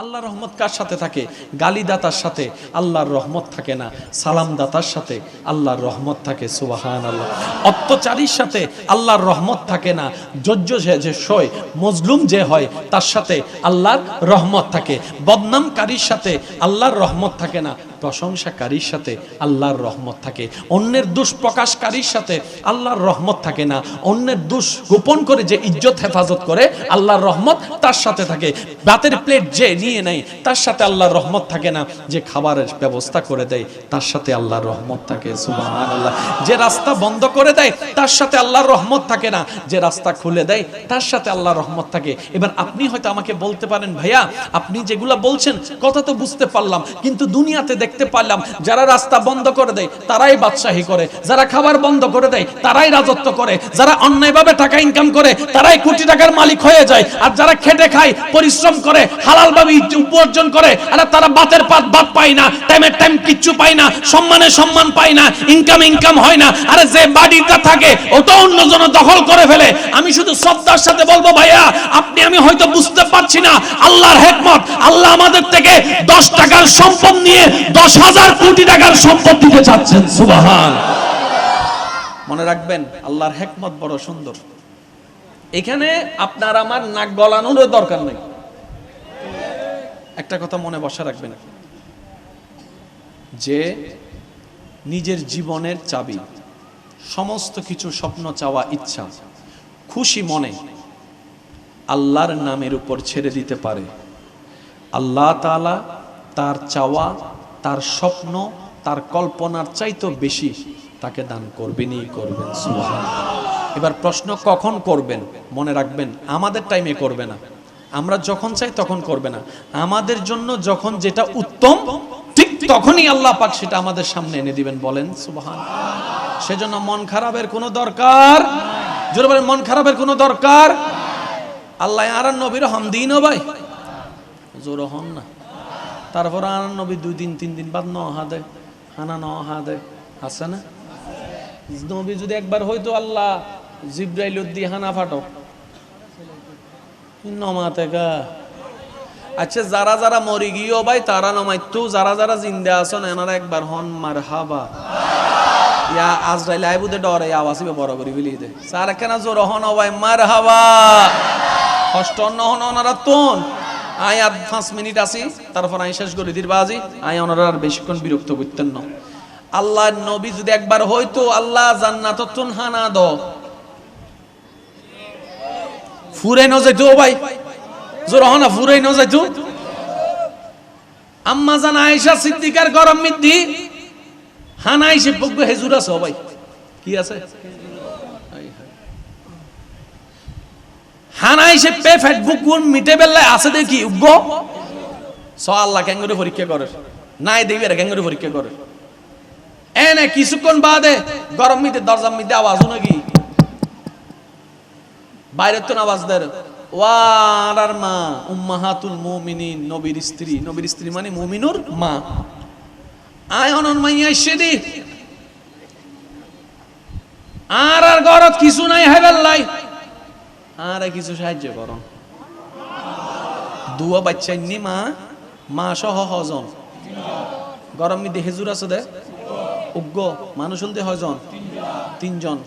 আল্লাহর রহমত কার সাথে থাকে? গালিদাতার সাথে। আল্লাহর রহমত থাকে না। সালাম দাতার সাথে। আল্লাহর রহমত থাকে সুবাহান আল্লাহ অত্যাচারীর সাথে আল্লাহর রহমত থাকে না। যজ্ঞ যে যে সয়, মজলুম যে হয়, তার সাথে আল্লাহর রহমত থাকে। বদনামকারীর সাথে আল্লাহর রহমত থাকে না। প্রশংসাকারীর সাথে আল্লাহর রহমত থাকে। অন্যের দোষ প্রকাশকারীর সাথে আল্লাহর রহমত থাকে না। অন্যের দোষ গোপন করে যে ইজ্জত, হেফাজত করে আল্লাহর রহমত, তার সাথে থাকে। ভাতের প্লেট যে নিয়ে নেয়, তার সাথে আল্লাহর রহমত থাকে না। যে খাবারের ব্যবস্থা করে দেয়, তার সাথে আল্লাহর রহমত থাকে। সুবহানাল্লাহ। যে রাস্তা বন্ধ করে দেয়, তার সাথে আল্লাহর রহমত থাকে না। যে রাস্তা খুলে দেয়, তার সাথে আল্লাহর রহমত থাকে। এবার আপনি হয়তো আমাকে বলতে পারেন, ভাইয়া, আপনি যেগুলা বলছেন, কথা তো বুঝতে পারলাম। কিন্তু দুনিয়াতে দেখতে পারলাম, যারা রাস্তা বন্ধ করে দেয়, তারাই বাদশাহী করে। যারা খাবার বন্ধ করে দেয়, তারাই রাজত্ব করে। যারা অন্যায়ভাবে টাকা ইনকাম করে, তারাই কোটি টাকার মালিক হয়ে যায়। আর যারা খেটে খায়, পরিশ্রম করে, হালালভাবে উপার্জন করে, আর তারা বাতের পাত বাদ পায় না টাইমের টাইম কিচ্ছু পায় না, সম্মানে সম্মান পায় না ইনকাম ইনকাম হয় না। আরে যে বাড়িটা থাকে ওটা অন্যজন দখল করে ফেলে। আমি শুধু শ্রদ্ধার সাথে বলব, ভাইয়া, আপনি, আমি হয়তো বুঝতে পারছি না। আল্লাহর হেকমত, আল্লাহ আমাদের থেকে দশ টাকার সম্পদ নিয়ে দশ হাজার কোটি টাকার সম্পদ দিতে চাচ্ছেন, সুবাহান। মনে রাখবেন, আল্লাহর হেকমত বড় সুন্দর। এখানে আপনার আমার নাক গলানোর দরকার নেই। একটা কথা মনে বসা রাখবেন যে নিজের জীবনের চাবি, সমস্ত কিছু স্বপ্ন চাওয়া ইচ্ছা, খুশি মনে আল্লাহর নামের উপর ছেড়ে দিতে পারে। আল্লাহ তাআলা তার চাওয়া তার স্বপ্ন, তার কল্পনার চাইতো বেশি। তাকে দান করবেনই করবেন এবার প্রশ্ন, কখন করবেন? মনে রাখবেন, আমাদের টাইমে করবে না। আমরা যখন চাই তখন করবে না। আমাদের জন্য যখন যেটা উত্তম, ঠিক তখনই আল্লাহ পাক সেটা আমাদের সামনে এনে দিবেন বলেন সুবহান সেজন্য মন খারাপের কোনো দরকার? জোরে বলেন, মন খারাপের কোনো দরকার? আল্লাহ আর নবীর হামদিনও ভাই। জোর হন না। তারপর আর নবী দুই দিন, তিন দিন বাদ ন হাদে হানা ন হাদে আছে না? নবী যদি একবার হয়তো আল্লাহ জিব্রাইল উদ্দি হানা ফাটক নমাতে গা আচ্ছা যারা যারা মরি গিয়েও ভাই, তারা নমাইতো যারা যারা জিন্দা আছেন এনারা একবার হন মার হাবা ইয়া আজরাইল আইবুদে ডরে আওয়াসি বড় করি বিলি দে। স্যার কেন জোর হন ভাই মার হাবা কষ্ট অন্য হন, ওনারা তোন আই আর পাঁচ মিনিট আসি তারপর আই শেষ করে দির বাজি আই ওনারা আর বেশিক্ষণ বিরক্ত করতেন না। আল্লাহ নবী যদি একবার হয়তো আল্লাহ জান্নাত হানা দ। ফুরে ন যাইতো ভাই। জোর হনা ফুরে ন যাইতো। আম্মা জান আয়েশা সিদ্দিকার গরম মিদ্দি। হানা এসে পগ্য হেজুর আছে ভাই। কি আছে? হানা এসে পে ফেসবুক মিটে বেলায় আছে দেখি, উগ্র। স আল্লাহ ক্যাঙ্গুরি পরীক্ষা করে। নাই দেবী আর ক্যাঙ্গুরি পরীক্ষা করে। এনে কিছুক্ষণ বাদে গরম মিটে দরজা মিটে আওয়াজ নাকি বাইরের তো আওয়াজ দেয় ওয়ার মা, উম্মাহাতুল মুমিনিন, নবীর স্ত্রী। নবীর স্ত্রী মানে মুমিনুর মা। আয় অনন মাইয়া সেদি আর আর গরত কিছু নাই হাইবেল্লাই আর কিছু সাহায্য করো দুয়া বাচ্চা নি মা মা সহ হজন গরম মিদে হেজুর আছে দে উগ্র মানুষ হলতে হজন তিনজন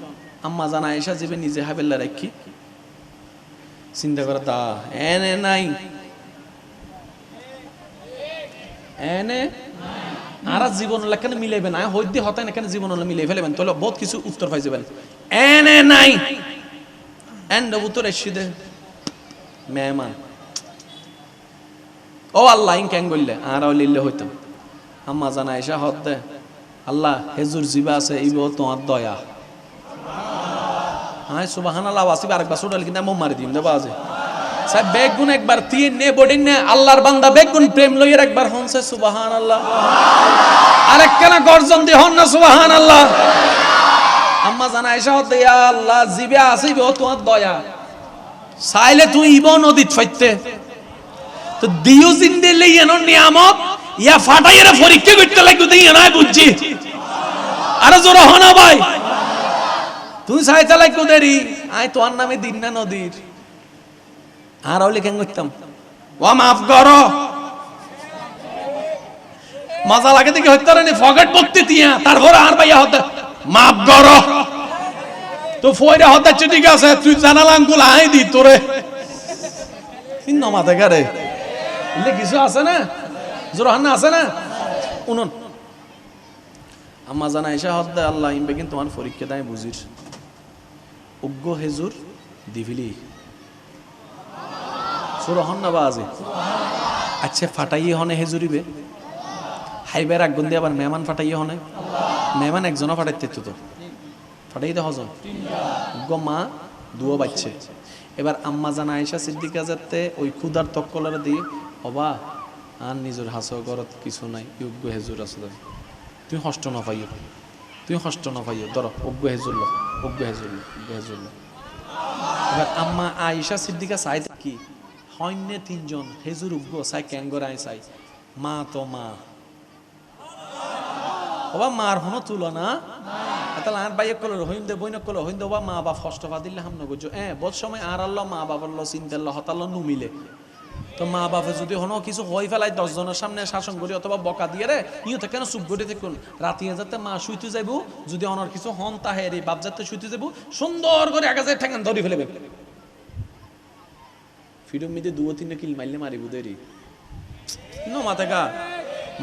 আম্মা জানা এসা যাবে নিজে হাবেল্লা রাখি চিন্তা করে তা এনে নাই এনে আর জীবন কেন মিলাইবে না হইতে হতাই না কেন জীবন মিলাই ফেলেবেন তাহলে বহুত কিছু উত্তর পাই যাবেন এনে নাই এসে দে মেহমান ও আল্লাহ ইন ক্যাং বললে আর লিল্লে হইতাম। আম্মা জানা এসা হত। দে আল্লাহ, হেজুর জিবা আছে ইব তোমার দয়া। হাই সুবাহান আল্লাহ আসিব আরেকবার ছোটাল কিন্তু আমি মারি দিম, দেবা আছে। সাহেব, বেগুন একবার তিন নে বডিন নে, আল্লাহর বান্দা বেগুন প্রেম লইয়ের একবার হনছে সুবাহান আল্লাহ আরেক কেনা গর্জন দি হন না সুবাহান আল্লাহ আম্মা জানা এসা হতে আল্লাহ, জিবে আসিব তোমার দয়া। চাইলে তুই ইব নদীত ফাইতে তো দিও জিন্দে লইয়েন নিয়ামত, ইয়া ফাটাইয়ের পরীক্ষা করতে লাগবে তুই নাই বুঝছি। আরে জোর হনা ভাই। তুই চাইতে লাগবে দেরি। আই তোর নামে দিন না নদীর। আর হলে কেন করতাম? ও মাফ কর। মজা লাগে দেখি রে ফকেট পড়তে দিয়া তারপর আর ভাইয়া হত্যা মাপ গর তো ফয়রা হত্যা ঠিক আছে তুই জানালামগুলো আই দি তোরে। তিন মাথা গারে এলে কিছু আছে না? জোরহান্না আছে না? উনুন আম্মা জানা এসা হদ্দে আল্লাহ ইমবে কিন্তু তোমার পরীক্ষা দেয়, বুঝির। উগ্র হেজুর দিভিলি। সুরহন না বাজে। আচ্ছা ফাটাইয়ে হনে হেজুরিবে। হাইবার আগুন দিয়ে আবার মেহমান ফাটাইয়ে হনে। মেহমান একজনও ফাটাইতে তো ফাটাই হজন উগ্র মা দুও বাচ্চে। এবার আম্মা জানা আয়েশা সিদ্দিকা যাতে ওই ক্ষুদার তক্কলারে দিয়ে, অবা, আর নিজের হাসো ঘরত কিছু নাই উগ্র হেজুর আছে তো। তুই হষ্ট না পাইও তুই হষ্ট না পাইও ধরো অজ্ঞ হেজুর লো অজ্ঞ হেজুর লো অজ্ঞ হেজুর লো এবার আম্মা আয়েশা সিদ্দিকা চাই কি হন্যে তিনজন, হেজুর উগ্র চাই, ক্যাঙ্গর আই চাই। মা তো মা। ওবা মার হনো তুলনা তাহলে আর বাইক কল হইন দে বইন কল, হইন দেবা মা বাপ দিলে এ বদ সময় আর আল্লাহ মা নুমিলে। তো মা বাপে যদি হনো কিছু হই ফেলাই দশ জনের সামনে শাসন করি অথবা বকা দিয়ে রে ইহঁতে কেন চুপ করে থাকুন? রাতিয়ে যাতে মা শুইতে যাইব, যদি অনর কিছু হন তাহে রে, বাপ যাতে শুইতে যাইব, সুন্দর করে আগে যায় ঠেঙ্গান ধরি ফেলেবে। ফিডম মিদে দুও তিনটা কিল মারলে মারিব দেরি। ন মাথা গা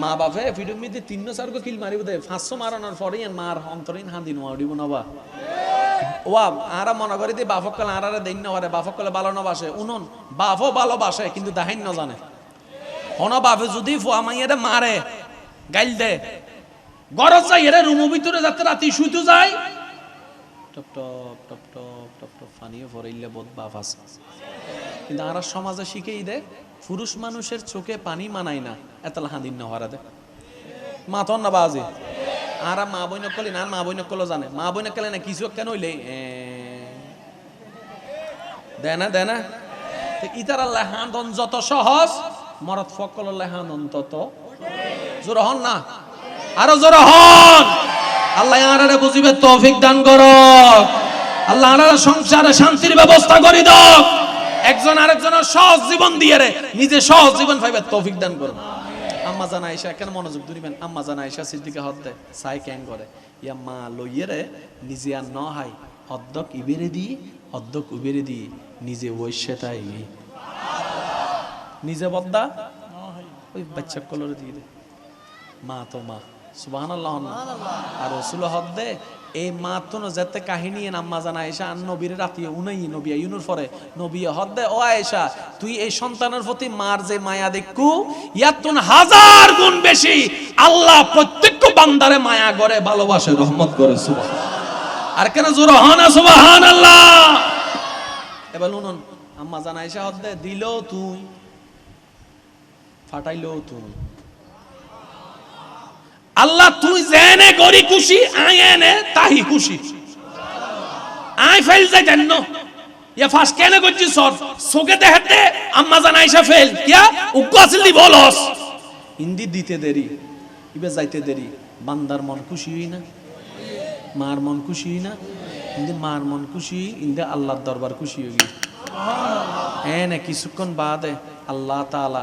মা বাপে ফিডম মিদে তিন চার কিল মারিব দে। পাঁচশো মারানোর পরে মার অন্তরিন হাঁদি নোয়া উড়িব নবা। ওয়া আরা মনে করি যে বাফক কলে আরারে দেন না বাফক কলে ভালো না বাসে। উনন বাফও ভালোবাসে কিন্তু দাহিন না জানে। হন বাপে, যদি ফুয়া মাইয়ারে মারে, গাইল দে। গরজ যাই এরে রুমু ভিতরে যাতে রাতি শুইতে যায়। টপ টপ টপ টপ টপ টপ ফানিও ফরাইলে বোধ বাপ আছে। কিন্তু আর সমাজে শিখেই দে, পুরুষ মানুষের চোখে পানি মানায় না। এতলা হাঁদিন না হওয়ারা মাথন না বাজে। আর মা না মা জানে। মা না কিছু কেন হইলে না না। ইতার আল্লাহ হাঁদন যত সহজ ফকল হাঁদন তত। জোর হন না? আরও জোর হন! আল্লাহ বুঝিবে তৌফিক দান করো। আল্লাহ আনারে সংসারে শান্তির ব্যবস্থা করি দাও। একজন আরেকজনের সহজ জীবন দিয়ে রে, নিজে সহজ জীবন পাইবে, তৌফিক দান করো। আম্মা জানা আয়সা কেন মনোযোগ ধরিবেন আম্মা জানা আয়সা সিদ্দিকা দে সাই ক্যাং করে। ইয়া মা লইয়ে রে নিজে আর ন হাই অর্ধক ইবেরে দি অর্ধক উবেরে দি নিজে ওইসেটাই নিজে বদ্দা ওই বাচ্চা কলরে দিয়ে দে। মা তো মা আল্লাহ আর রসুল হদ দে এই মা তো যেতে কাহিনী এন আম্মা জানা আয়েশা আর নবীর রাতি উনাই নবিয়া ইউনুর পরে নবী হদ ও আয়েশা, তুই এই সন্তানের প্রতি মার যে মায়া দেখু ইয়াতুন হাজার গুণ বেশি আল্লাহ প্রত্যেক বান্দারে মায়া করে, ভালোবাসে, রহমত করে সুবাহ আর কেন জোর হন সুবাহান আল্লাহ এবার উনুন আম্মা জানা আয়েশা হদ দে, দিলেও তুই, ফাটাইলেও তুই। আল্লাহ, তুই জেনে গরি খুশি, আই এনে তাহি খুশি। আই ফেল যাই জানো ইয়া ফাস কেন করছি সর? সোকে দেখাতে আম্মা জান আইসা ফেল। কিয়া উগ্র আছিল দি বলস হিন্দি দিতে দেরি, ইবে যাইতে দেরি। বান্দার মন খুশি হই না? মার মন খুশি হই না? ইন্দে মার মন খুশি ইন্দে আল্লাহর দরবার খুশি হই। এনে কিছুক্ষণ বাদে আল্লাহ তাআলা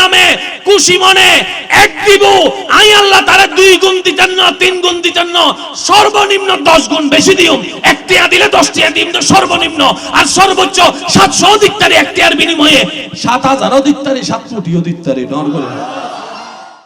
খুশি মনে এক দিব। আই আল্লাহ তারা দুই গুণ দিতেন না, তিন গুণ দিতেন না। সর্বনিম্ন দশ গুণ বেশি দিও। একটিয়া দিলে দশটিয়া দিম সর্বনিম্ন। আর সর্বোচ্চ সাতশো দিকতারি একটিয়ার বিনিময়ে। সাত হাজারও দিকতারি সাত কোটিও দিকতারি নর করে